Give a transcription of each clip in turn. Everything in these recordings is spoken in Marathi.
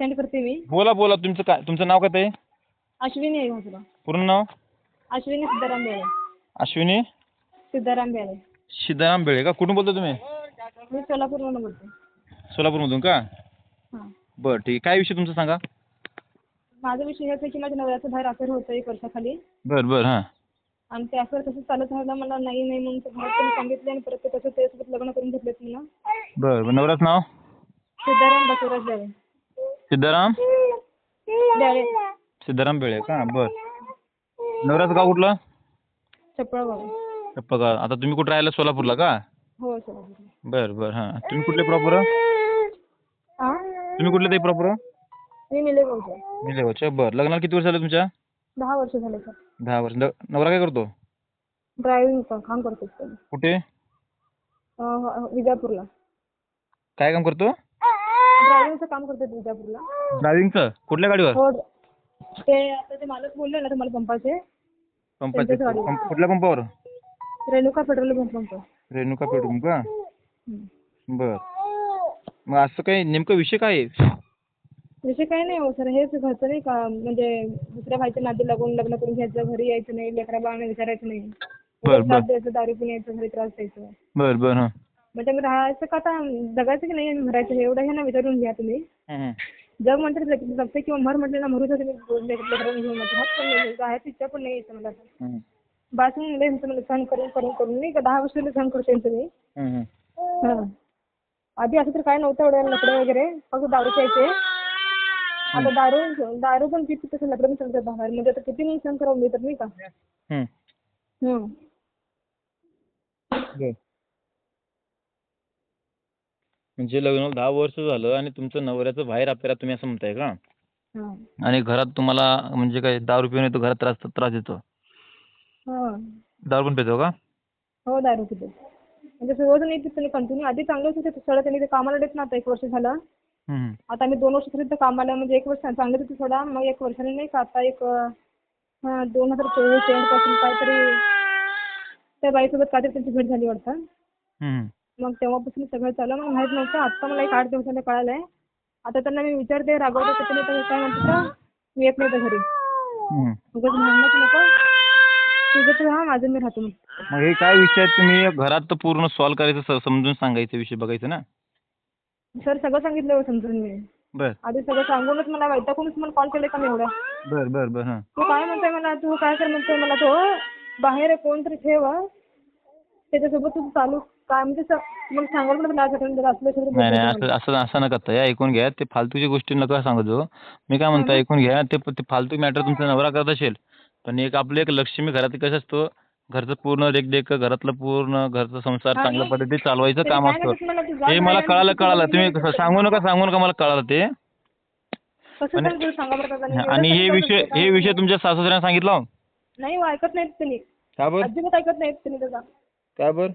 सेंड करते मी. बोला बोला तुमचं काय तुमचं नाव काय ते अश्विनी आहे माझं नाव. पूर्ण नाव? अश्विनी सिद्धाराम बेळे. अश्विनी? सिद्धाराम बेळे. सिद्धाराम बेळे का? कुठून बोलतो तुम्ही? मी सोलापूरवरून बोलते. सोलापूरमधून का? हां. बरं ठीक आहे. काय विषय तुमचा सांगा? माझा विषय हेच आहे की माझ्या नवऱ्याचं बाहेर अफेअर होतं एक वर्षाखाली. बरं बरं हां. आणि ते अफेअर तसं चालत राहिलं मला नाही नाही म्हणून ते घरात त्यांनी सांगितले आणि परत ते तसं त्याच्यासोबत लग्न करून घेतलेत मला बरं बरं. नवराच नाव? सिद्धाराम बसवराज बेळे. सिद्धाराम? सिद्धाराम बेळे का? बरं. नवराचं गाव कुठलं? पगार आता तुम्ही कुठं राहिला? सोलापूरला का? हो सोलापूर बरं बरं. हां. तुम्ही कुठले प्रॉपर तुम्ही कुठले ते प्रॉपर मी मिले बोलते बरं. लग्नाला किती वर्ष झाले तुमच्या? दहा वर्ष झाले सर. दहा वर्ष. न- नवरा काय करतो? ड्रायव्हिंग काम करतो सर. कुठे? अं, विजापूरला. काय काम करतो? ड्रायव्हिंगचं काम करतो विजापूरला ड्रायव्हिंगचं? कुठल्या गाडीवर? हो ते आता ते मालक बोलले ना तुम्हाला पंपाचे. पंपाचे. त्यांच्याच गाडीवर. पंप- कुठल्या पंपावर? Renuka petrol pump pump Renuka petrol का? हं. बर. मग असं काही नेमकं विषय काय आहे? विषय काही नाही हो सर. हेच घरचं नाही का म्हणजे दुसऱ्या भाईच्या नादी लागून लग्न करून घ्यायचं घरी यायचं नाही लेकरा बाळांना विचारायचं नाही. बर, उगाच बर. त्रास द्यायचं दारू पिऊन यायचं घरी त्रास द्यायचं. बर बर हां. म्हणजे मी राहायचं का आता? जगायचं की नाही आणि मरायचं? हे एवढं हे ना विचारून घ्या तुम्ही. जग म्हणतात जगते. किंवा मर म्हटलं ना मरूच तुम्ही लेकरांना घेऊन जायची इच्छा पण नाही यायचं मला. हं, बासून लय मला सहन करून करून करून. नाही का दहा वर्ष सहन करते तुम्ही. आधी असं तर काय नव्हतं एवढं लफडे वगैरे. फक्त दारू प्यायचे. आता दारू दारू पण किती तसं लफडे पण चालतात बाहेर. म्हणजे आता किती नाही सहन करावं मी तर नाही का? हं. म्हणजे लग्न दहा वर्ष झालं आणि तुमचं नवऱ्याचं बाहेर आपल्याला तुम्ही असं म्हणताय का हं. आणि घरात तुम्हाला म्हणजे काय दारू पिऊन येतो घरात त्रास त्रास देतो हं. दारू पण पितो का हो दारू पिते म्हणजे रोज नाही पित कंटिन्यू आधी चांगलंच होते सोडा त्यांनी ते कामाला देत ना आता एक वर्ष झालं. आता आम्ही दोन वर्ष तर कामाला म्हणजे एक वर्ष चांगलं होते सोडा मग एक वर्षाने नाही का आता एक हां दोन हजार चोवीसपासून काहीतरी त्या बाईसोबत काहीतरी त्यांची भेट झाली वाटतं. मग तेव्हापासून सगळं चालू. मग माहीत नव्हतं. आत्ता मला एक आठ दिवसाला कळालंय. आता त्यांना मी विचारते रागवते तर तर काय म्हणतात का, मी येत नाही तर घरी. उगाच भांडणच नको. तुझं तू हा माझं मी राहतो मग. मग हे काय विषय आहेत तुम्ही घरात तर पूर्ण सॉल्व करायचं स- समजून सांगायचं विषय बघायचं ना? सर सगळं सांगितलं हो समजून मी. बर. आधी सगळं सांगूनच मला वैतागूनच मला कॉल केले का मी एवढा बर बर बर हां. तू काय म्हणतोय मला? तू काय कर म्हणतोय मला? तो बाहेर कोणतरी ठेव. त्याच्यासोबत तू चालू काय म्हणजे स- मला सांगायला पण लाज वाटेल जर असलं सगळं नाही नाही असं असं असं नका ताई ऐकून घ्या. ते फालतूची गोष्टी नका सांगत जाऊ. मी काय म्हणतो ऐकून घ्या. ते ते फालतू मॅटर तुमचा नवरा करत असेल पण एक आपलं एक लक्ष्मी घरात कसं असतं? घरचं पूर्ण देखदेख घरातलं पूर्ण घरचा संसार चांगल्या पद्धतीने चालवायचं तरी काम काय असतं. नाही मला तू जा हे मला कळालं आणि कळालं. तू तुम्ही कसं सांगू नका सांगू नका मला कळालं ते. कसं आणि- सांगू सांगा बरं का त्यांनी? आणि हे विषय सांगतो हे का? विषय तुमच्या सासूसाऱ्यांना सांगितलं? हो? नाही हो, ऐकत नाहीत त्यांनी. का बरं? अजिबात ऐकत नाहीत त्यांनी त्याचा का बरं?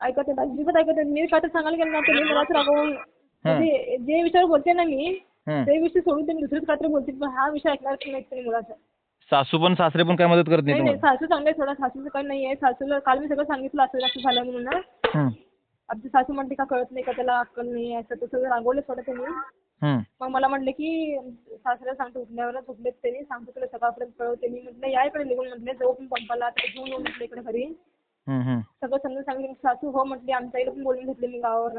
ऐकत नाहीत अजिबात ऐकत नाहीत मी काय तर सांगायला गेलं ना मलाच रागवून म्हणजे जे विषयावर बोलते ना मी. ते विषय सोडून त्यांनी दुसरेच काहीतरी बोलतील. पण हा विषय ऐकणार त्यांनी मुलाचा. सासू पण सासरे पण काय मदत करत नाही नाही नाही सासू चांगले थोडा सासूचं काही नाही आहे सासूला काल मी सगळं सांगितलं असं असं झालं म्हणून. ना. आमची सासू म्हणते का कळत नाही का त्याला अक्कल नाही असं तसं रागवलं थोडं त्यांनी. हं. मग मला म्हटले की सासऱ्याला सांगतो उठल्यावरच उठलेत त्यांनी. सांगतो तुला सकाळपर्यंत कळवते. मी म्हटलं या इकडे निघून म्हटले जाऊ पण पंपाला. घेऊन म्हटलं इकडे घरी. सगळं समजून सांगितलं. सासू हो म्हटली आमच्या आईला पण बोलून घेतले मी गावावर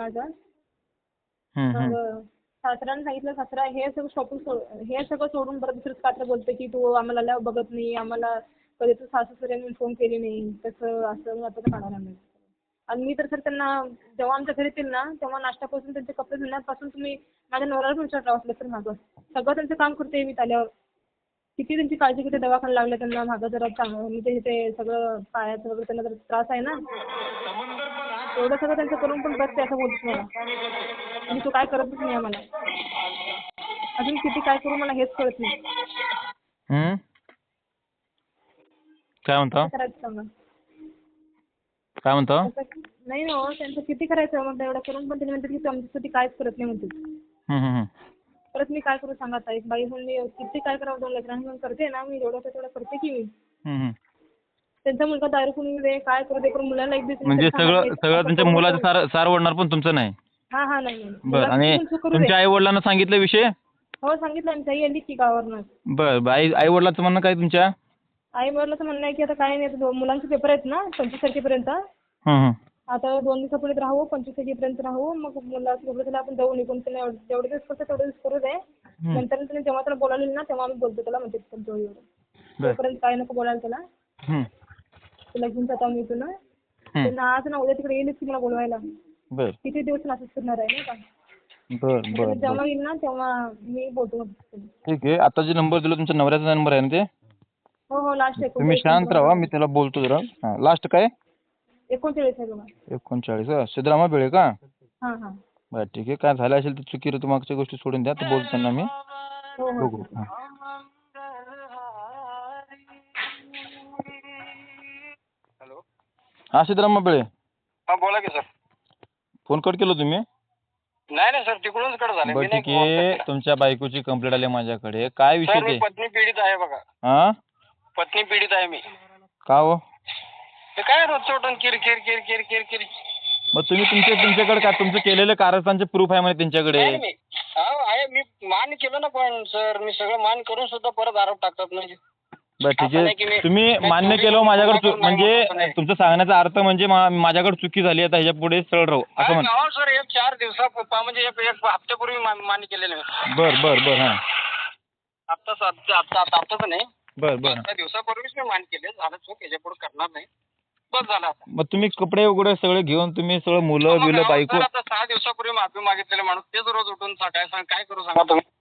हं. मग सासऱ्यानं सांगितलं सासरा हे सगळं शॉपिंग हे सगळं सोडून बरं दुसरंच कात्र बोलते की तू आम्हाला बघत नाही आम्हाला कधी तू सासू सऱ्यांनी फोन केली नाही. तसं असं आता काढायला लागलं आणि मी तर सर त्यांना जेव्हा आमच्या घरी येतील ना तेव्हा नाश्त्यापासून त्यांचे कपडे धुण्यापासून तुम्ही माझ्या नवऱ्याला पण विचारता असलं तर मागं. सगळं त्यांचं काम करते मी आल्यावर किती त्यांची काळजी किती दवाखाना लागला त्यांना मागं जरा चांगलं म्हणजे ते सगळं पायाचं वगैरे त्यांना जरा त्रास आहे ना. एवढं सगळं त्यांचं करून पण बसते असं बोलतो मला. आणि तू काय करतच नाही आम्हाला अजून किती काय करू मला हेच कळत नाही. हं? काय म्हणता? काय करायचं सांगा? काय म्हणता? त्यांचं- नाही ना हो, त्यांचं किती करायचं मग एवढं करून पण त्यांनी म्हणतात की तू आमच्यासाठी काहीच करत नाही म्हणतात. परत मी काय करू सांगा एक बाई म्हणून मी किती काय करावं दोन लेकरांना करते ना मी जेवढं तेवढं करते की मी. त्यांचा मुलगा दारू पिऊन दे काय करू? दे करून मुलाला एक दिवस म्हणजे सगळं सगळं तुमच्या मुलाचं सार सार ओढणार पण तुमचं नाही? हा हा नाही नाही. बरं आणि पण. तुमच्या आई वडिलांना सांगितलं विषय? हो सांगितलं आम्ही ताई आली की गावावरनं. बर बर. आई आई वडिलांचं म्हणणं काय तुमच्या? आई वडिलांचं म्हणणं आहे की आता काय नाही आता दो- मुलांचे पेपर आहेत ना पंचवीस तारखेपर्यंत. हं, हं. आता दोन दिवसापुढे राहू पंचवीस तारखेपर्यंत राहू. मग पेपर झाला आपण जाऊ निघून. जेवढे दिवस करतो तेवढे दिवस करू दे नंतर त्यांनी जेव्हा त्याला बोलावलेलं ना तेव्हा आम्ही बोलतो त्याला म्हणते तुमच्या बर. तोपर्यंत काय नको बोलायला त्याला. हं, तुला घेऊन जातो आम्ही. त्यांना आज ना उद्या तिकडे येईलच की मला बोलवायला. किती दिवस नाशिक फिरणार आहे नाही का? जेव्हा येईल ना तेव्हा मी बोलतो. ठीक आहे. आता जे नंबर दिला तुमच्या नवऱ्याचा नंबर आहे ना ते? हो हो लास्ट तुम्ही शांत राहा मी त्याला बोलतो जरा. लास्ट काय? एकोणचाळीस आहे बघा एकोणचाळीस का सिद्धरामा बेळे का? हां हां. बरं ठीक आहे. काय झालं असेल तर चुकी रे मागच्या गोष्टी सोडून द्या. तर बोलतो त्यांना मी. हो हो. बघू. हां. हॅलो. हा सिद्धरामा बेळे. हा बोला की सर. फोन कट केलं तुम्ही? नाही नाही सर. तिकडूनच कट झाले. बरं मी नाही ठीक आहे. तुमच्या बायकोची कंप्लेंट आली माझ्याकडे. काय विषय सर मी ते? पत्नी पीडित आहे बघा. हा? पत्नी पीडित आहे मी. का हो? ते काय रोज उठून किर किर किर किर किर किर. मग तुम्ही तुमचे तुमच्याकडे काय तुमचं केलेलं कारस्थानचे प्रूफ आहे म्हणे त्यांच्याकडे नाही हा आहे. मी मान केलं ना पण सर मी सगळं मान करून सुद्धा परत आरोप टाकतात म्हणजे. बरं ठीक असं नाही की आहे मी- तुम्ही मान्य केलं माझ्याकडे नाही म्हणजे म्हणत नाही. तुमचं सांगण्याचा अर्थ म्हणजे मा- माझ्याकडे चुकी झाली आता ह्याच्या पुढे सरळ राहू. असं काय म्हण गावात सर एक चार दिवसा म्हणजे एक एक हप्त्यापूर्वी मान मान केलेलं बर बर बर हां. सात हप्ता हप्ताचं नाही. बर बर. पाच सहा दिवसापूर्वीच मी मान केले झालं चूक याच्यापुढे करणार नाही. बस झालं आता. मग तुम्ही कपडे वगैरे सगळे घेऊन तुम्ही सगळं मुलं बिलं बायको आता सहा दिवसापूर्वी माफी मागितलेले माणूस तेच रोज उठून काय सांग काय करू सांगा. तुम्ही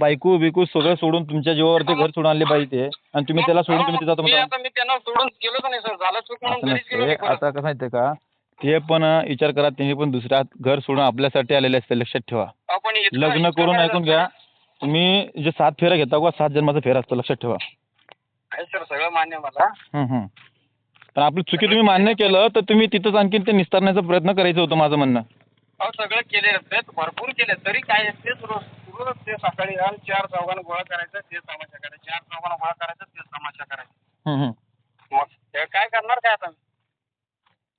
बायको बिकू सगळं सोडून तुमच्या जीवावरती घर सोडून आणले पाहिजे ते. आणि तुम्ही त्याला सोडून तुम्ही तिथं मी आता मी त्यांना सोडून गेलोच नाही सर. झालं चूक म्हणून असं घरीच गेलो नसते नाही परत. आता कसं माहितीये का? ते पण विचार करा त्यांनी पण दुसऱ्या घर सोडून आपल्यासाठी आलेले असते लक्षात ठेवा. आपण इतकं- लग्न इतकं करून काय ऐकून? घ्या. तुम्ही जे सात फेऱ्या घेता का सात जन्माचा फेरा असतो लक्षात ठेवा. सर. सगळं मान्य आहे मला. हं, हं. पण आपली चुकी तुम्ही मान्य केलं तर तुम्ही तिथंच आणखीन ते निस्तारण्याचा प्रयत्न करायचं होतं माझं म्हणणं. अहो सगळं केले प्रयत्न भरपूर केले तरी काय तेच रोज रोज ते सकाळी जाऊन चार चौघांना गोळा करायचं तेच तमाशा करायचं. चार चौघांना गोळा करायचं तेच तमाशा करायचं. मग काय करणार काय आता?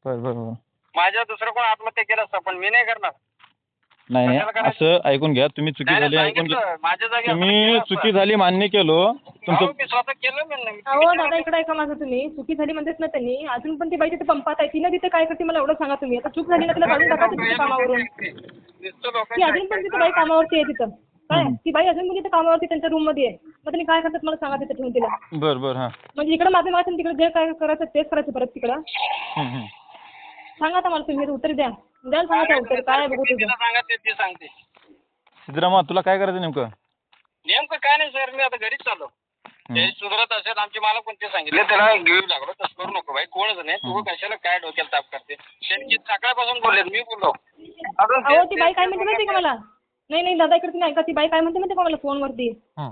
बरं बरं बरं. माझ्या दुसरं कोण आत्महत्या केलं असतं पण मी नाही करणार. नाही? असं ऐकून घ्या तुम्ही चुकी झाली ऐकून घ्या. माझ्या जागी तुम्ही. चुकी झाली मान्य केलो. तुमचं मी स्वतः केलं मी नाही. अहो दादा इकडे ऐका माझं तुम्ही. चुकी झाली म्हणतेच ना त्यांनी. अजून पण ती बाई तिथे पंपात आहे. तिनं तिथे काय करते मला एवढं सांगा तुम्ही. आता चूक झाली ना तिला काढून टाका तिथे कामावरून. नुसतं ती लोकांच्या अजून पण तिथे बाई कामावरती आहे तिथं. काय? ती बाई अजून पण तिथे कामावरती त्यांच्या रूममध्ये आहे. मग त्यांनी काय करतात मला सांगा तिथे ठेवून तिला. बरं बरं हां. म्हणजे इकडे माझे माझं तिकडे जे काय करायचं तेच करायचं परत तिकडं. हं, हं. सांगा आता मला तुम्ही उत्तर द्या. द्या ना सांगा त्या उत्तर काय आहे बघू तुझं. तिला सांगा ते ती सांगते सिद्धरामा तुला काय करायचं नेमकं? नेमकं काय नाही सर मी आता घरीच चाललो. ते सुधरत असेल आमचे मला पण ते सांगितले? त्याला घेऊ लागलो तसं करू नको भाई कोणच नाही. तू कशाला काय डोक्याला ताप करते? त्यांची सकाळपासून बोलले मी बोललो. अजून ते- अहो ती बाई काय म्हणते माहिती का मला? नाही नाही दादा इकडे तुम्ही ऐका ती बाई काय म्हणते माहिती का मला फोनवरती? हं.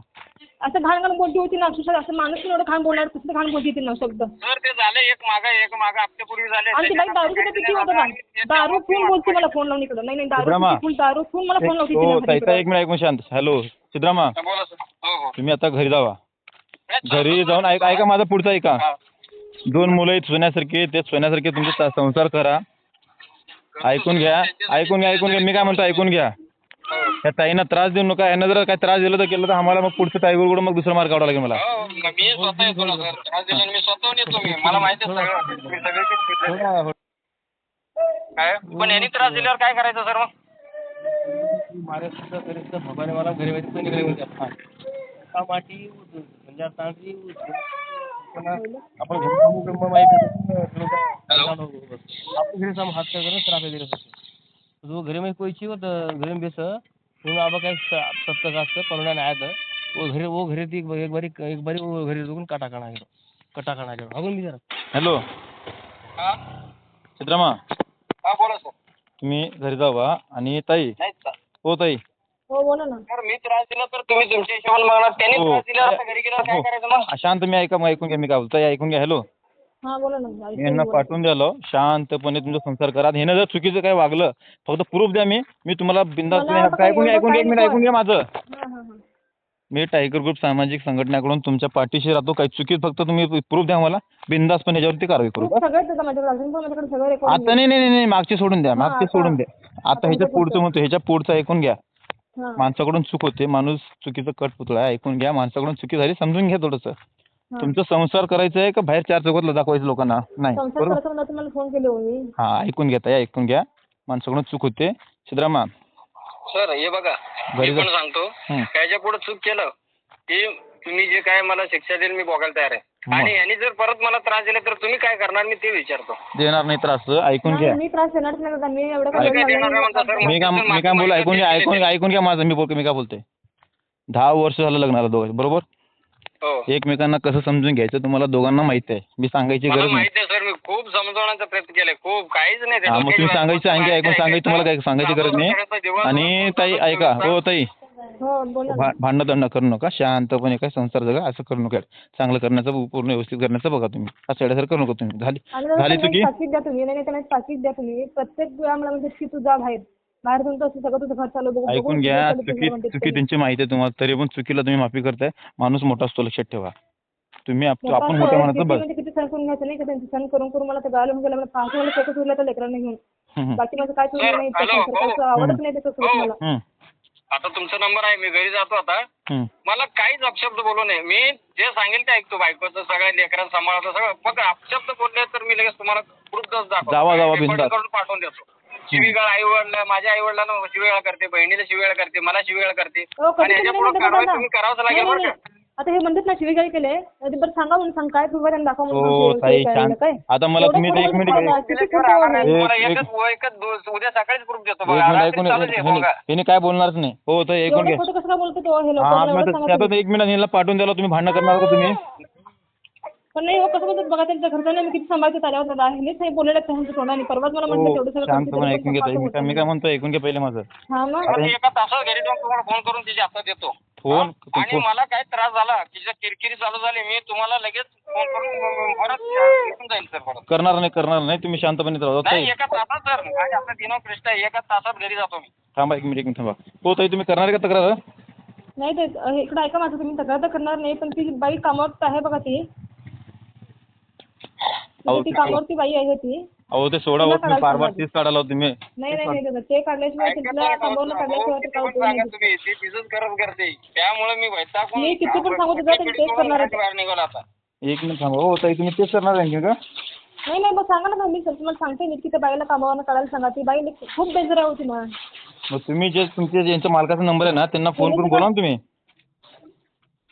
असं घाण घाण बोलती होती ना अक्षरशः असं माणूस पण एवढं घाण बोलणार तसं घाण बोलती होती ना शब्द. सर ते झाले एक मागा एक मागा हप्त्यापूर्वी झाले आणि ती बाई दारू सुद्धा पिती होतं का दारू पिऊन बोलते मला फोन लावून इकडं. नाही नाही दारू. पिऊन दारू पिऊन मला फोन लावते हो तिला ताई ताई, एक. मिनिट ऐकून शांत. हॅलो सिद्धरामा हा, बोला सर हो हो. तुम्ही आता घरी जावा. नाही, घरी जाऊन ऐका ऐका माझं पुढचं ऐका. हा. दोन मुलं आहेत सोन्यासारखे ते सोन्यासारखे तुमचे संसार करा. ऐकून घ्या. ऐकून घ्या ऐकून घ्या. मी काय म्हणतो ऐकून घ्या. या ताईंना त्रास देऊ नका. यांना जर काय त्रास दिला तर केलं तर आम्हाला मग पुढचं टायगरकडून मग दुसरा मार्ग काढावा लागेल मला. हो, माहिती हो हो. काय? यांनी त्रास दिल्यावर काय करायचं सर मग? आपण घरी म्हणजे म्हणजे वो घरी मी कोई चाहिए घरी घर में काय सबका जास्त करोना नाही तर घरी ओ घरी ती एक बारी एक बारी घरी जाऊन काटा काढा गेलो कटा गेलो अजून मी जरा. हॅलो. चित्रमा. हा बोला सर. तुम्ही घरी जाऊ बा आणि ताई? हो ताई. हो बोला ना. मी त्रास दिला तर तुम्ही तुमच्या हिशोबाने हो. हो. शांत मी ऐका मग ऐकून घ्या. मी काय बोलतो ताई, ऐकून घ्या. हॅलो. हा बोला ना मी यांना पाठवून द्यालो शांतपणे तुमचा संसार करा. ह्यानं जर चुकीचं काय वागलं फक्त प्रूफ द्या मी. मी तुम्हाला बिंदास मला आता ऐकून घ्या ऐकून घ्या एक मिनिट काही ऐकून घ्या माझं. हा हा हा मी टायगर ग्रुप सामाजिक संघटनेकडून तुमच्या पाठीशी राहतो. काही चुकीत फक्त तुम्ही प्रूफ द्या मला. बिंदास पण याच्यावरती कारवाई करू. खूप सगळेच येतं माझ्याकडे? अजून पण माझ्याकडे सगळं रेकॉर्ड आता नाही नाही नाही, नाही मागचे सोडून द्या हा, मागचे आता- सोडून द्या. आता ह्याच्या आता पुढचं म्हणतो ह्याच्या पुढचं ऐकून घ्या. हा. माणसाकडून चूक होते माणूस चुकीचं कटपुतळा आहे ऐकून घ्या. माणसाकडून चुकी झाली समजून घ्या थोडंसं. हा. तुमचं संसार करायचा आहे का बाहेर चार चौकातला दाखवायचं लोकांना? नाही संसार बरोबर? करायचा तुम्हाला फोन केले हो मी. हा ऐकून घ्या ताई ऐकून घ्या. माणसाकडून चूक होते. सिद्धरामा. सर हे बघा घरी मी जा. पण सांगतो. हं. त्याच्या पुढे चूक केलं की तुम्ही जे काय मला शिक्षा देईल मी बघायला तयार आहे. आणि यांनी जर परत मला त्रास दिला तर तुम्ही काय करणार? मी ते विचारतो. देणार नाही त्रास ऐकून घ्या. नाही, मी त्रास देणारच नाही दादा मी एवढं काय काय देणार नाही म्हणता, सर? मी काय मी काय बोलू? ऐकून घ्या ऐकून ऐकून घ्या माझं मी बोल मी काय बोलतोय. दहा वर्ष झालं लग्नाला दोघं बरोबर? एकमेकांना कसं समजून घ्यायचं तुम्हाला दोघांना माहिती आहे. मी सांगायची मला गरज नाही. माहिती आहे सर. मी खूप समजवण्याचा प्रयत्न केलाय. खूप काहीच नाही. ते हा मग तुम्ही सांगायचं आणखी ऐकून सांगायचं तुम्हाला काय सांगायची गरज नाही. आणि ताई ऐका. हो ताई. हो बोला ना. भा- भांडणं दंड करू नका. शांतपणे काय संसार जगा असं करू नका. चांगलं करण्याचं पूर्ण व्यवस्थित करण्याचं बघा तुम्ही. असं येण्यासारखं करू नका तुम्ही. झाली आणि झाली त्यांना चुकी? द्या तुम्ही. नाही नाही, त्यांना द्या तुम्ही. प्रत्येक वेळा मला म्हणजे की तू जा बाहेर. बाहेर असं सगळं तुझं घर चालू बघू ऐकून घ्या चुकी चुकी. त्यांची माहिती आहे तुम्हाला तरी पण चुकीला तुम्ही माफी करताय. माणूस मोठा असतो लक्षात ठेवा. तुम्ही आप- मोठा आपण मोठ्या आहे, मनाचं किती बघ म्हणजे किती सहन करून घ्यायचं नाही का त्यांचं? सहन करून करून मला ते गेलं मला पाच उरला लेकरांना घेऊन. हम्म, हम्म. बाकी माझं काय चुकलं नाही सरकारचं आवडत नाही त्याचं सोबत हो. मला. हम्म, आता तुमचा नंबर आहे मी घरी जातो आता. हम्म. मला काहीच अपशब्द बोलू नये. मी जे सांगेल ते ऐकतो बायकोचं सगळं लेकरांचं सांभाळतो सगळं. फक्त अपशब्द बोलले तर मी लगेच तुम्हाला प्रूफ दाखवतो जावा, जावा, Recording बिनधास्त. करून पाठवून देतो. शिवीगाळ आई वडला माझ्या आई वडिलांना शिवीगाळ करते बहिणीला शिवीगाळ करते मला शिवीगाळ करते. हो, कधी आणि कधी याच्या नाही पुढे म्हणते कारवाई. तुम्ही करावंच लागेल नाही, बरं नाही. का? आता हे म्हणतात ना शिवीगाळी केले. ते बरं सांगा म्हणून सांग काय प्रूफ त्यांना दाखवा म्हणून हो सांगते, शांत. काय? आता मला एवढं तुम्ही एक मिनिट एक किती. मला एक- एकच उद्या सकाळीच प्रूफ देतो बघा. मिनिट रात्री ऐकून बघा. काय बोलणारच नाही? हो एवढं घ्या. खोटं कसं काय बोलतो तो? हे लोक मला एवढं तर- सांगा तुम्ही. एक मिनिट पाठवून द्याला तुम्ही भांडण करणार का तुम्ही? पण नाही हो कसं बोलतात बघा त्यांच्या घरच्यांना मी किती सांभाळते त्याच्यावर दादा हेच नाही बोललेलं त्यांच्या तोंडाने. परवाच मला म्हटलं हो तेवढं सगळं शांतपणे ऐकून करून मी काय मी काय म्हणतो ऐकून घ्या पहिले माझं. हा मी एका तासात घरी जाऊन तुम्हाला फोन करून तिच्या हातात देतो. फोन आणि फोन मला काय त्रास झाला तिच्या किरकिरी चालू झाली मी तुम्हाला लगेच फोन करून परत जाईल सर परत. करणार नाही करणार नाही. तुम्ही शांतपणे राहा ताई नाही एका तासात सर. आणि आपला दिनो कृष्ण आहे एका तासात घरी जातो मी. थांबा एक मिनिट एक मिनिट थांबा. हो ताई तुम्ही करणार का तक्रार? नाही ते हे इकडे ऐका माझं. तुम्ही तक्रार तर करणार नाही पण ती बाई कामावर आहे बघा ती. ती कामावरती बाई आहे ती. अहो ते सोडा तुला होत तुम्ही काढायचं फार. तीच काढायला होत तुम्ही नाही नाही नाही दादा ते काढल्याशिवाय नाही कामावरनं भाऊ, काढल्याशिवाय काय उपयोग नाही. तुम्ही ती तिथंच करत करते. त्यामुळे मी वैतागून मी किती पण सांगू तुझं, आपण तेच करणार आहे. बाहेर निघालो आता. एक मिनिट थांबा हो ताई तुम्ही तेच करणार आहे का? नाही नाही मग सांगा ना मी तुम्हाला सांगते मी की त्या बाईला कामावरनं काढायला सांगा. ती बाई खूप डेंजर आहे होती मग. मग तुम्ही जे तुमचे ज्यांच्या मालकाचा नंबर आहे ना त्यांना फोन करून बोला ना तुम्ही.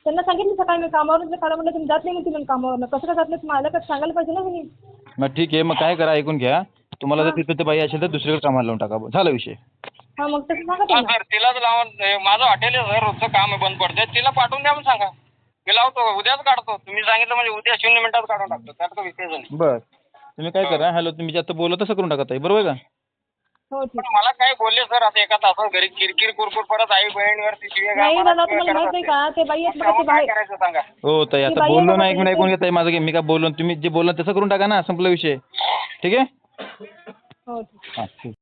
त्यांना सांगितलं सकाळी मी कामावरून काढा म्हणलं तुम्ही जात नाही म्हणते म्हणून कामावरनं कसं काय जात नाही? मालकात सांगायला पाहिजे ना तुम्ही. मग ठीक आहे मग काय करा ऐकून घ्या. तुम्हाला जर तिथं ते बाई असेल तर दुसरीकडे कामाला लावून टाका. झाला विषय. हा मग तसं सांगा हा त्यांना सर तिलाच लावून हे माझं हॉटेल आहे सर रोजचं काम आहे बंद पडतंय. तिला पाठवून द्या म्हणून सांगा. मी लावतो उद्याच काढतो. तुम्ही सांगितलं म्हणजे उद्या शून्य मिनिटात काढून टाकतो त्यात काही नाही. बर. तुम्ही काय करा हॅलो तुम्ही जे आता बोलत तसं करून टाका ताई. बरोबर आहे का? हो ठीक पण मला काय बोलले सर आता एका तासात घरी किरकिर कुरकुर परत आई बहिणीवरती शिव्या नाही मला दादा तुम्हाला करत माहीत. का? ते बाई आहेत बघा त्यामुळे ते काय बाई करायचं सांगा? हो ताई ती आता बाई बोललो आहे ना ऐकून ते- ऐकून घ्या ताई माझं मी काय बोललो तुम्ही जे बोलला तसं करून टाका ना संपला विषय. ठीक आहे? हो ठीक हां ठीक.